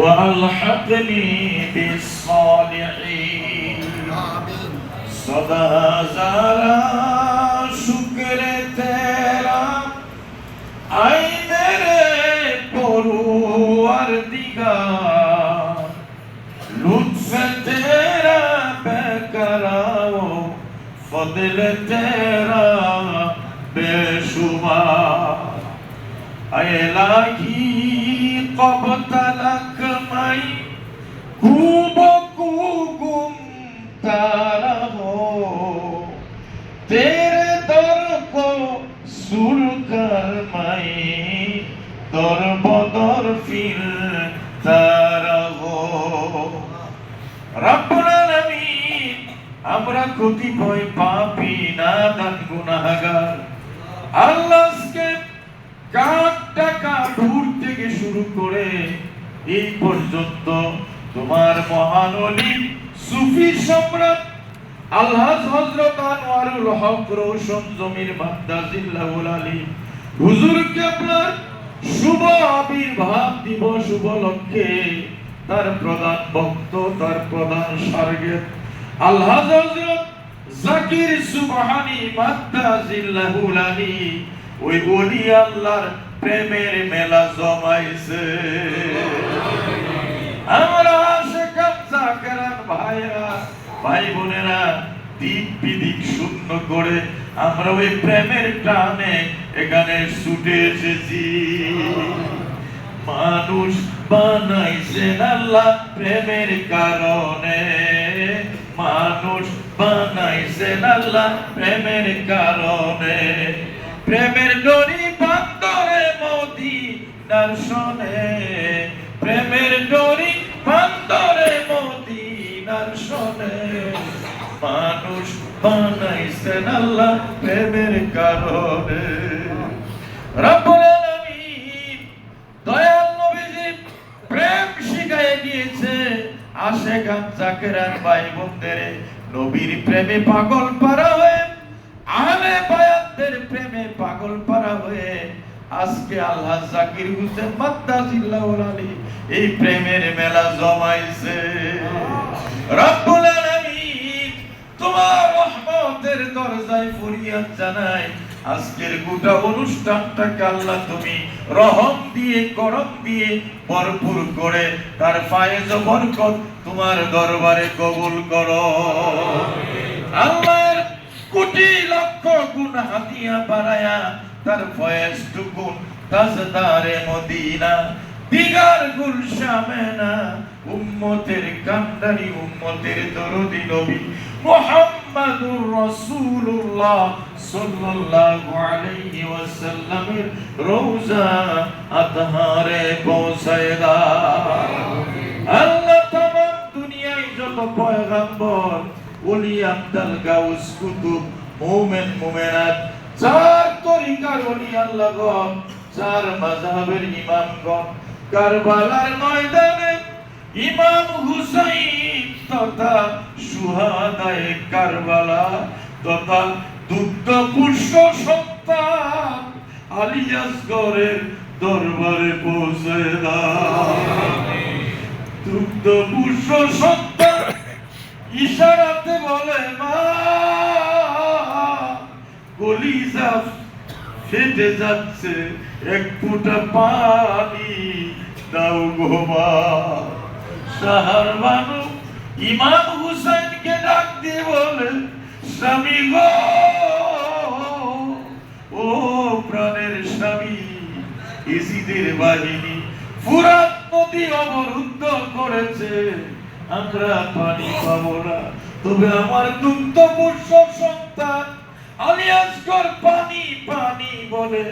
وألحقني بالصالحين. صدى زارا شكر تيرا أي میرے پرور دگار لطف تيرا بكرا فضل تيرا بے أي اے لاہی আমরা কতিপয় পাপী, নাদান, গুনাহগার। আল্লাহকে কাক টাকা দূর থেকে শুরু করে এই পর্যন্ত তোমার মহান সুফি সম্রাট আল্লাহ হযরত আনোয়ারুল হক রোশন, জমির মাদ্দাজিল্লাহুল আলী। হুজুরকে আপনার শুভ আবির্ভাব দিবস উপলক্ষে তার প্রধান ভক্ত, তার প্রধান সার্গেট আল্লাহ জাকির সুবহানি ওই ওলি আল্লাহর প্রেমের মেলা জমাইছে। আমরা আশেকান জাকেরান ভাইরা ভাই বোনেরা দিক বিদিক শূন্য করে আমরা ওই প্রেমের টানে এখানে ছুটে এসেছি মানুষ বানাইছেন আল্লাহ প্রেমের কারণে। মানুষ বানাইছেন আল্লাহ প্রেমের কারণে। প্রেমের ডরি বান্দরে মোদি দর্শনে প্রেমের ডরি বান্দরে মোদি দর্শনে মানুষ বানাইছেন আল্লাহ প্রেমের কারণে। নবীর প্রেমে পাগল পারা হয়ে বায়াতদের প্রেমে পাগল পারা হয়ে আজকে আল্লাহ জাকির হোসেন মাদ্দাজিল্লাহুল আলী এই প্রেমের মেলা জমাইছে। রব্বুল আলামিন তোমার রহমতের দরজায় ফরিয়াদ জানাই আজকের গোটা অনুষ্ঠানটাকে আল্লাহ তুমি রহম দিয়ে, করম দিয়ে ভরপুর করে তার ফায়েজ বরকত তোমার দরবারে কবুল করো। আল্লাহর কোটি লক্ষ গুণ হাতিয়া বাড়ায়া তার ফয়েজ টুকুন তাজদারে মদিনা, দিগার গুলশামে না, উম্মতের কান্দারি উম্মতের দরদি নবী মুহাম্মাদুর রাসূলুল্লাহ সাল্লাল্লাহু আলাইহি ওয়াসাল্লামের রওজা আতহারে পৌঁছায় আল্লাহ তামাম দুনিয়ায় যত পয়গাম্বর ওলি আব্দাল গাউস কুতুব মুমিন মুমিনাত চার তরিকার ওলি আল্লাহ গণ চার মাযহাবের ইমামগণ কারবালার ময়দানে ইমাম হুসাইন তথা সুহাদায়ে কারবালা তথা দুগ্ধ পুষ্প সন্তান আলী আসগরের দরবারে পৌঁছে দুগ্ধ পুষ্প সন্তান ইশারাতে বলে, মা কলিজা ফেটে যাচ্ছে, এক ফুটা পানি দাও গো মা। সাহার বানু ইমাম হুসাইনকে ডাক দিয়ে বলে, স্বামী গো, ও প্রাণের স্বামী ইসিদের বাহিনী ফুরাত নদী অবরুদ্ধ করেছে। আমরা পানি পাবো না, তবে আমার দুগ্ধ পুষ্প সন্তান আলিয়াসগর পানি পানি বলে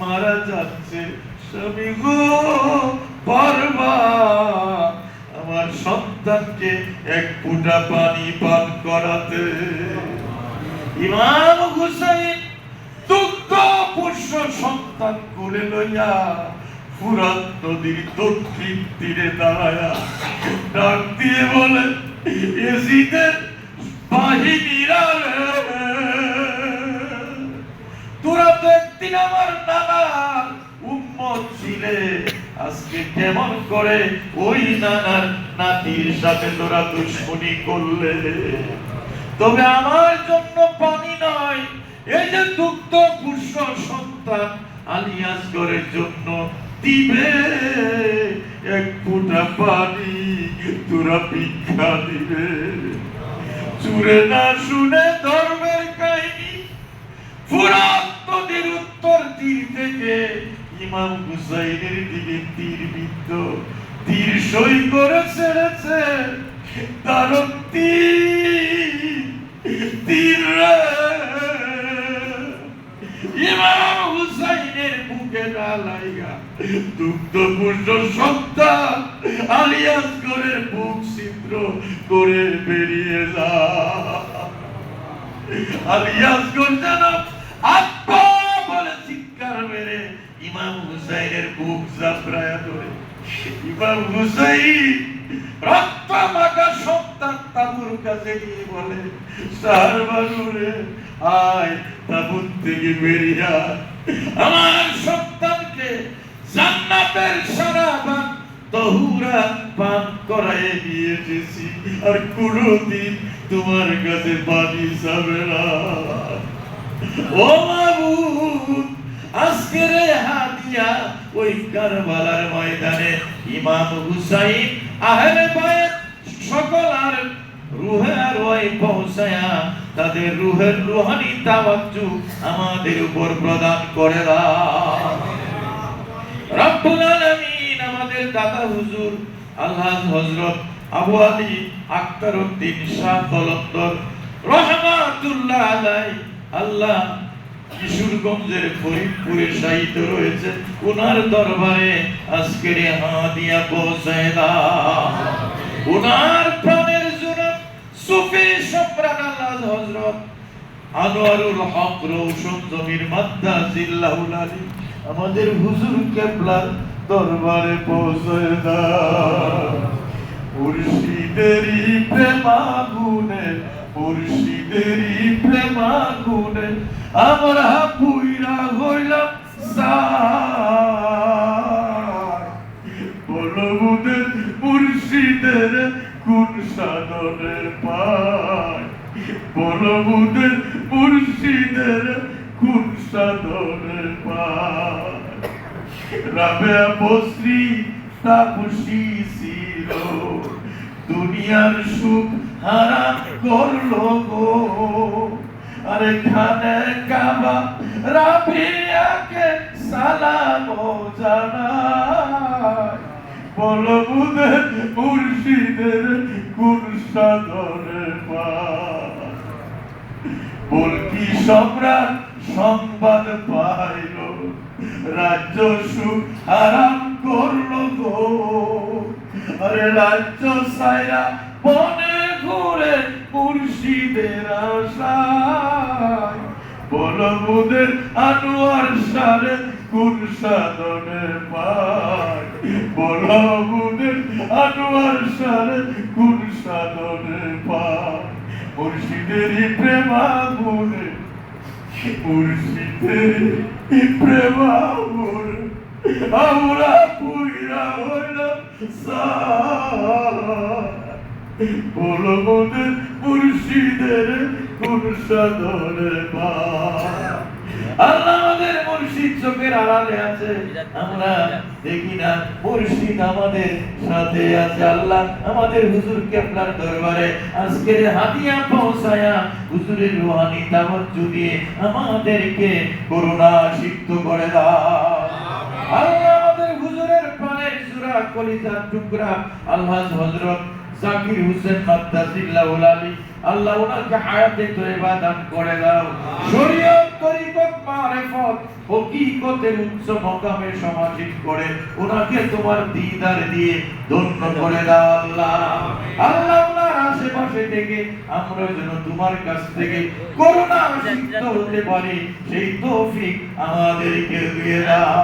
মারা যাচ্ছে। স্বামী গো পারবা সন্তানকে এক ফুটা পানি পান করাতে। ইমাম হুসাইন দুগ্ধ পুষ্প সন্তান কোলে লইয়া ফুরাত নদীর দক্ষিণ তীরে দাঁড়ায়া ডাক দিয়ে বলে, এসিদের বাহিনীরা তোরা তো একদিন আমার নানার উম্মত ছিলে। আজকে কেমন করে ওই নানার নাতির সাথে তোরা দুশ্মনী করলে। তবে আমার জন্য পানি নয়, এই যে দুগ্ধ পুষ্য সন্তান আলিয়াস গরের জন্য দিবে। এক ফুটা পানি তোরা ভিক্ষা দিবে। চুরে না শুনে ধর্মের কাহিনী, ফুরাত নদীর উত্তর তীর থেকে ইমাম হুসাইনের দিকে তীর বিদ্ধ। তীর সই করে ছেড়েছে তার, তীর ইমাম বুকে না ছিদ্র করে বেরিয়ে যা। আলিয়াস যেন আব্বা বলে চিৎকার মেরে ইমাম হুসাইনের বুক জাফরায়া ধরে ইমাম হুসাইন রক্ত মাখা সন্তান তাবুর কাছে গিয়ে বলে সার বানুরে আয় তাবুর থেকে বেরিয়ে। আমার সন্তানকে জান্নাতের সারা পান তহুরা পান করায় নিয়ে এসেছি আর কোনদিন তোমার কাছে পানি যাবে না ও মাবুদ এই হাদিয়া ওই কারবালার ময়দানে ইমাম হুসাইন, আহলে বায়াত সকল আর রুহে আর ওই পৌঁছায়া তাদের রুহের রুহানি তাওয়াজ্জু আমাদের উপর প্রদান করে রব্বুল আলামিন আমাদের দাদা হুজুর, আল্লাহ হযরত আবু আলী আক্তার উদ্দিন শাহ কলন্দর রহমাতুল্লাহ আলাই আল্লাহ কিশোরগঞ্জের ফরিদপুরে রয়েছে ওনার দরবারে আজকের পৌঁছায় ওনার প্রাণের সুফি সম্রাট আনোয়ারুল হক রৌশন জমির মাদ্দা জিল্লাহুল আলী আমাদের হুজুর কেবলার দরবারে পৌঁছে দাও মুর্শিদেরই মুর্শিদেরই প্রেমাগুনে আমরা পুইরা হইলাম বলবুদের মুর্শিদের কোন সাধনের পায়? বলবুদের মুর্শিদের কোন সাধনের পায়? রাবেয়া বসরি তাপসী ছিল, দুনিয়ার সুখ হারাম করল গো। আরে খানে কাবা রাবিয়াকে সালাম জানায়। বলবুদের মুর্শিদের কোন পায়। বলকি সম্রাট সংবাদ পাইল, রাজ্য সুখ আরাম করল গো। আরে রাজ্য সাইরা বনে ঘুরে মুর্শিদের আশায়। বলবুদের আনোয়ার সারে কোন সাধনে পায়? বলবুদের আনোয়ার সারে কোন সাধনে পায়? মুর্শিদেরই প্রেমাগুনে মুর্শিদের প্রেমাগুনে আমরা পুইরা হইলাম মুর্শিদের আল্লাহ আমাদের মুর্শিদ চোখের আড়ালে আছে। আমরা দেখি না, মুর্শিদ আমাদের সাথে আছে। আল্লাহ আমাদের দরবারে আজকের হাতিয়া পৌঁছায়া হুজুরের রুহানি দিয়ে আমাদেরকে করুণা সিদ্ধ করে দাও। আল্লাহ আমাদের হুজুরের প্রাণের সুরা কলিজার টুকরা আল্লাহ হযরত জাকির হোসেন মাদ্দাসিল্লাহুল আলী আল্লাহ ওনাকে হায়াতে তৈবা দান করে দাও। শরীয়ত তরিকত মারিফত হকিকতের উচ্চ মকামে সমাজিত করে ওনাকে তোমার দিদার দিয়ে ধন্য করে দাও আল্লাহ। আল্লাহ ওনার আশেপাশে থেকে আমরা যেন তোমার কাছ থেকে করুণা সিদ্ধ হতে পারি সেই তৌফিক আমাদেরকে দিয়ে দাও।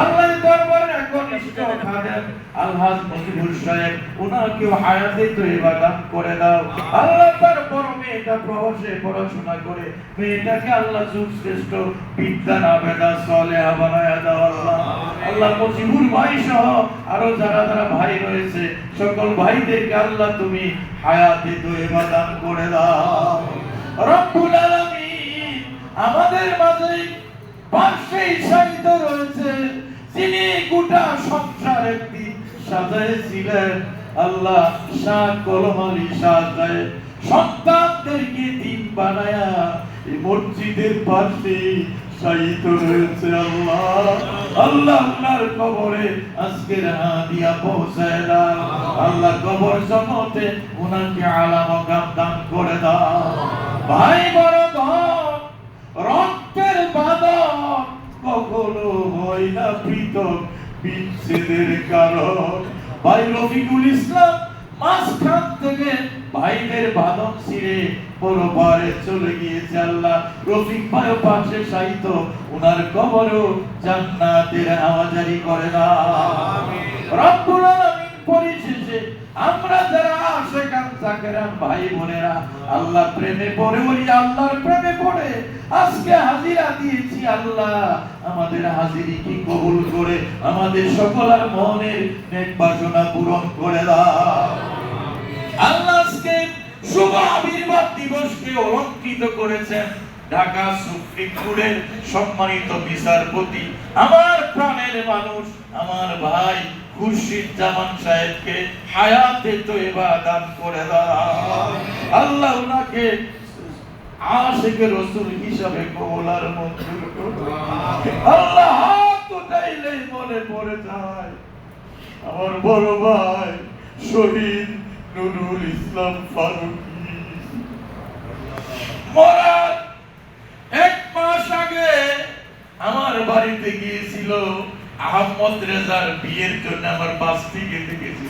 আল্লাহ দরবারে একনিষ্ঠ খাদেম আলহাজ মজিবুর সাহেব ওনাকেও হায়াতে তৈবা দান করে দাও। আল্লাহ তার বড় মেয়েটা প্রবাসে পড়াশোনা করে, মেয়েটাকে আল্লাহ যুগ শ্রেষ্ঠ বিদ্যা নাবেদা সলেহা বানায়া দাও আল্লাহ। আল্লাহ মজিবুর ভাই সহ আরও যারা যারা ভাই রয়েছে, সকল ভাইদেরকে আল্লাহ তুমি হায়াতে তৈবা দান করে দাও। রব্বুল আলামিন আমাদের মাঝে সাহিত্য রয়েছে, যিনি গোটা সাজাইছিলেন। আল্লাহ শাহ কলম শাহ সন্তানদেরকে দিন বানায়া এই মসজিদের পাশে শাহিত রয়েছে আল্লাহ। আল্লাহ আপনার কবরে পৌঁছায় দাও। আল্লাহ কবর জগতে ওনাকে আলাম দান করে দাও। ভাই, বড় ভাই রক্তের বাদন কখনো হয় না পৃথক বিচ্ছেদের কারণ। ভাই রফিকুল ইসলাম মাঝখান থেকে ভাইদের বাদন ছিঁড়ে পরপারে চলে গিয়েছে আল্লাহ। রফিক ভাই পাশে সাহিত্য ওনার কবরও জান্নাতের আওয়াজারি করে না। রব্বুল আলামিন পরিশেষে আমরা যারা আশেকান জাকেরান ভাই বোনেরা, আল্লাহ প্রেমে পড়ে বলি আল্লাহর প্রেমে পড়ে। আজকে হাজিরা দিয়েছি আল্লাহ। আমাদের হাজিরি কি কবুল করে, আমাদের সকলের মনের নেক বাসনা পূরণ করে দাও। আল্লাহ আজকে শুভ আবির্ভাব দিবসকে অলঙ্কৃত করেছেন ঢাকা সুপ্রিম কোর্টের সম্মানিত বিচারপতি। আমার প্রাণের মানুষ, আমার ভাই খুরশিদ জামান সাহেবকে হায়াতে তো এবার দান করে আল্লাহ ওনাকে আশেকে রসুল হিসাবে কবলার মঞ্জুর। আল্লাহ হাত উঠাইলেই মনে পড়ে যায়। আমার বড় ভাই শহীদ নুরুল ইসলাম ফারুকি। মরার এক মাস আগে আমার বাড়িতে গিয়েছিল আহম্মদ রেজার বিয়ের জন্য আমার পাঁচ বিঘে গেছি।